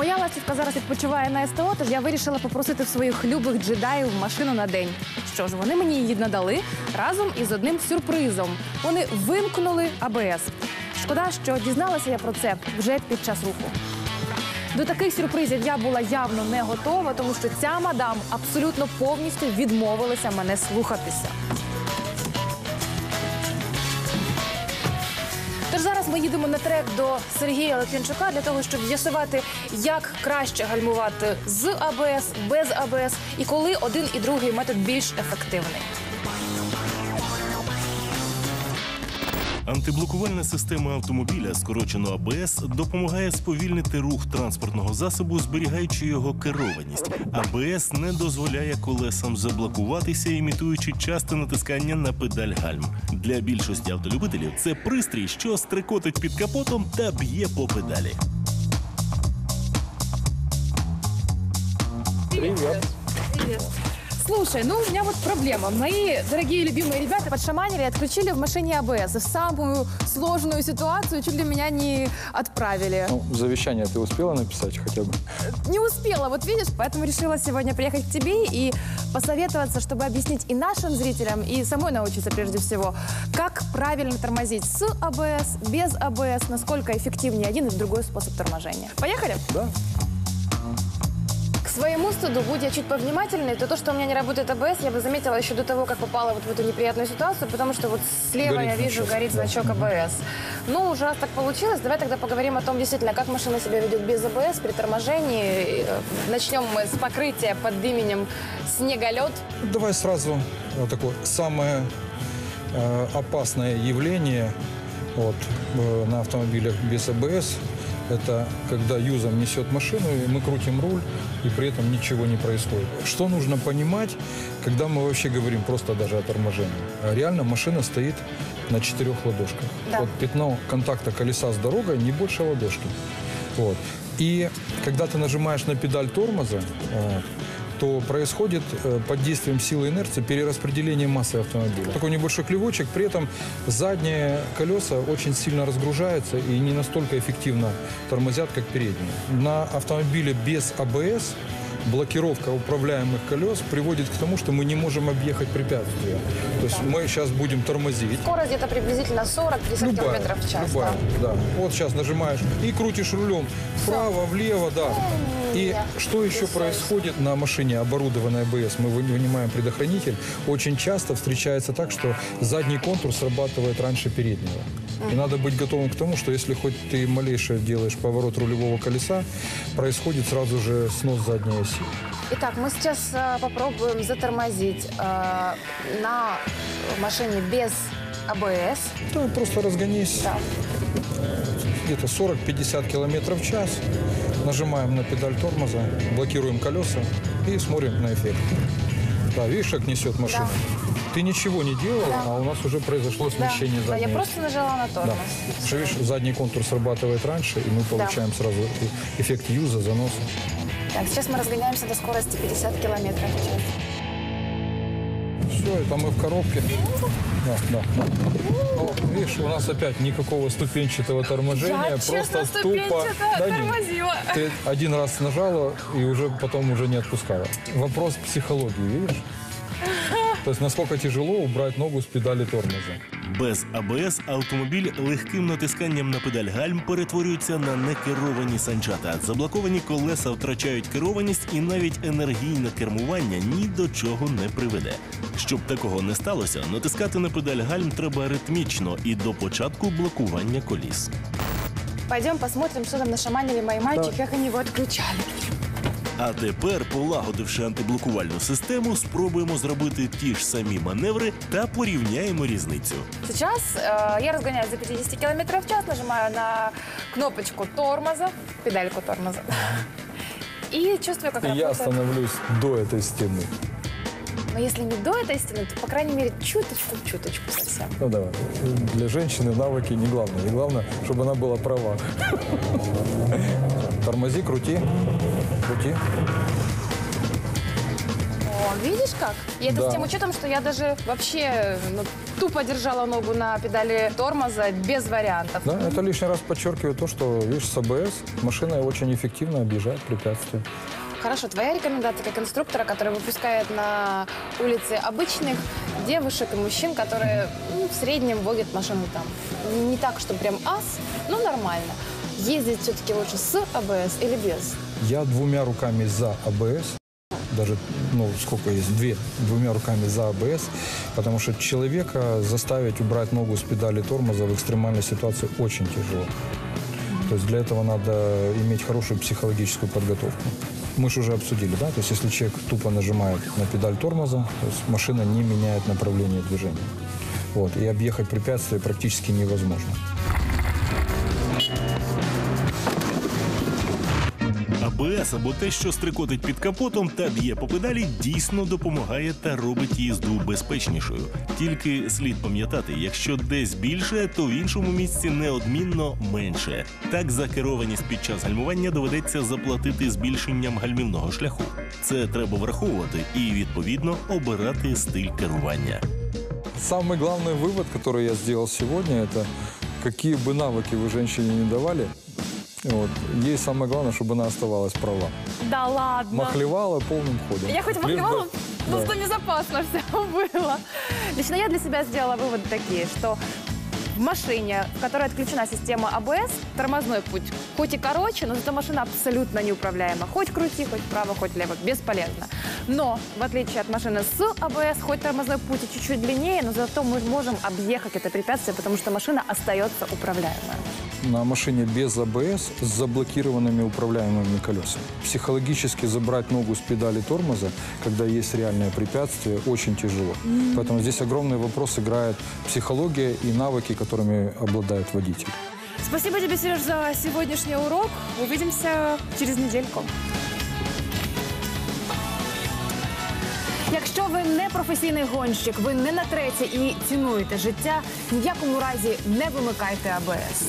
Моя ластівка зараз відпочиває на СТО, тож я вирішила попросити своїх любих джедаїв машину на день. Що ж, вони мені її надали разом із одним сюрпризом. Вони вимкнули АБС. Шкода, що дізналася я про це вже під час руху. До таких сюрпризів я була явно не готова, тому що ця мадам абсолютно повністю відмовилася мене слухатися. Тож зараз ми їдемо на трек до Сергія Литвінчука для того, щоб з'ясувати, як краще гальмувати з АБС, без АБС і коли один і другий метод більш ефективний. Антиблокувальна система автомобіля, скорочено АБС, допомагає сповільнити рух транспортного засобу, зберігаючи його керованість. АБС не дозволяє колесам заблокуватися, імітуючи часте натискання на педаль гальм. Для більшості автолюбителів це пристрій, що стрикотить під капотом та б'є по педалі. Привет. Слушай, ну у меня вот проблема. Мои дорогие любимые ребята подшаманили и отключили в машине АБС. И в самую сложную ситуацию чуть ли меня не отправили. Ну, завещание ты успела написать хотя бы? Не успела, вот видишь, поэтому решила сегодня приехать к тебе и посоветоваться, чтобы объяснить и нашим зрителям, и самой научиться прежде всего, как правильно тормозить с АБС, без АБС, насколько эффективнее один и другой способ торможения. Поехали? Да. Своему стыду, будь я чуть повнимательнее, то то, что у меня не работает АБС, я бы заметила еще до того, как попала вот в эту неприятную ситуацию, потому что вот слева Горит я вижу, значок, горит да. значок АБС. Ну, уже раз так получилось, давай тогда поговорим о том, действительно, как машина себя ведет без АБС при торможении. Э, Начнем мы с покрытия под именем снеголед. Давай сразу вот такое самое э, опасное явление вот, э, на автомобилях без АБС. Это когда юзом несет машину, и мы крутим руль, и при этом ничего не происходит. Что нужно понимать, когда мы вообще говорим просто даже о торможении? Реально машина стоит на четырех ладошках. Да. Вот пятно контакта колеса с дорогой не больше ладошки. Вот. И когда ты нажимаешь на педаль тормоза, то происходит э, под действием силы инерции перераспределение массы автомобиля. Такой небольшой клевочек, при этом задние колеса очень сильно разгружаются и не настолько эффективно тормозят, как передние. На автомобиле без АБС блокировка управляемых колес приводит к тому, что мы не можем объехать препятствия. То есть мы сейчас будем тормозить. Скорость где-то приблизительно 40-50 километров в час. любая, да. да. Вот сейчас нажимаешь и крутишь рулем вправо, влево, да. И что еще происходит на машине, оборудованной АБС? Мы вы- вынимаем предохранитель. Очень часто встречается так, что задний контур срабатывает раньше переднего. И надо быть готовым к тому, что если хоть ты малейшее делаешь поворот рулевого колеса, происходит сразу же снос задней оси. Итак, мы сейчас э, попробуем затормозить э, на машине без АБС. Да, просто разгонись Да. где-то 40-50 километров в час. Нажимаем на педаль тормоза, блокируем колеса и смотрим на эффект. Да, видишь, как несет машина? Ты ничего не делал, а у нас уже произошло Да, смещение да, я задней просто нажала на Да. тормоз. Что, видишь, задний контур срабатывает раньше, и мы получаем сразу э- эффект юза, заноса. Так, сейчас мы разгоняемся до скорости 50 километров в час. Все, это мы в коробке. Да, да, да. О, видишь, у нас опять никакого ступенчатого торможения, Я просто честно тупо. Да нет. тормозила. Ты один раз нажала и уже потом уже не отпускала. Вопрос психологии, видишь? То есть насколько тяжело убрать ногу с педали тормоза. Без АБС автомобіль легким натисканням на педаль гальм перетворюється на некеровані санчата. Заблоковані колеса втрачають керованість, і навіть енергійне кермування ні до чого не приведе. Щоб такого не сталося, натискати на педаль гальм треба ритмічно і до початку блокування коліс. Пойдем посмотрим, что там нашаманили мои мальчики, как они его отключали. А тепер, полагодивши антиблокувальну систему, спробуємо зробити ті ж самі маневри та порівняємо різницю. Сейчас э, я разгоняюсь за 50 километров в час, нажимаю на кнопочку тормоза, педальку тормоза. И чувствую, как И я работает. остановлюсь до этой стены. Но если не до этой стены, то, по крайней мере, чуточку-чуточку совсем. Ну давай. Для женщины навыки не главное. Не главное, чтобы она была права. Тормози, крути. Крути. О, Видишь как? И это Да. с тем учетом, что я даже вообще ну, тупо держала ногу на педали тормоза без вариантов. Да, это лишний раз подчеркивает то, что, видишь, с АБС машина очень эффективно объезжает препятствия. Хорошо, твоя рекомендация как инструктора, который выпускает на улице обычных девушек и мужчин, которые ну, в среднем водят машину там. Не так, что прям ас, но нормально. Ездить все-таки лучше с АБС или без? Я двумя руками за АБС, даже, ну, сколько есть, две, двумя руками за АБС, потому что человека заставить убрать ногу с педали тормоза в экстремальной ситуации очень тяжело. То есть для этого надо иметь хорошую психологическую подготовку. Мы же уже обсудили, да, то есть если человек тупо нажимает на педаль тормоза, то есть машина не меняет направление движения. Вот, и объехать препятствие практически невозможно. АБС або те, що стрикотить під капотом та б'є по педалі, дійсно допомагає та робить їзду безпечнішою. Тільки слід пам'ятати, якщо десь більше, то в іншому місці неодмінно менше. Так за керованість під час гальмування доведеться заплатити збільшенням гальмівного шляху. Це треба враховувати і відповідно обирати стиль керування. Самый главный вывод, который я сделал сегодня, это какие бы навыки вы женщине не давали, вот, ей самое главное, чтобы она оставалась права. Да ладно. Махлевала полным ходом. Я хоть махлевала, но да. зато безопасно все было. Лично я для себя сделала выводы такие, что в машине, в которой отключена система АБС, тормозной путь хоть и короче, но зато машина абсолютно неуправляема. Хоть крути, хоть вправо, хоть влево. Бесполезно. Но, в отличие от машины с АБС, хоть тормозной путь и чуть-чуть длиннее, но зато мы можем объехать это препятствие, потому что машина остается управляемая На машине без АБС с заблокированными управляемыми колесами. Психологически забрать ногу с педали тормоза, когда есть реальное препятствие, очень тяжело. Поэтому здесь огромный вопрос играет психология и навыки, которыми обладает водитель. Спасибо тебе, Сереж, за сегодняшний урок. Увидимся через недельку. Якщо ви не професійний гонщик, ви не на треті і цінуєте життя, ні в якому разі не вимикайте АБС.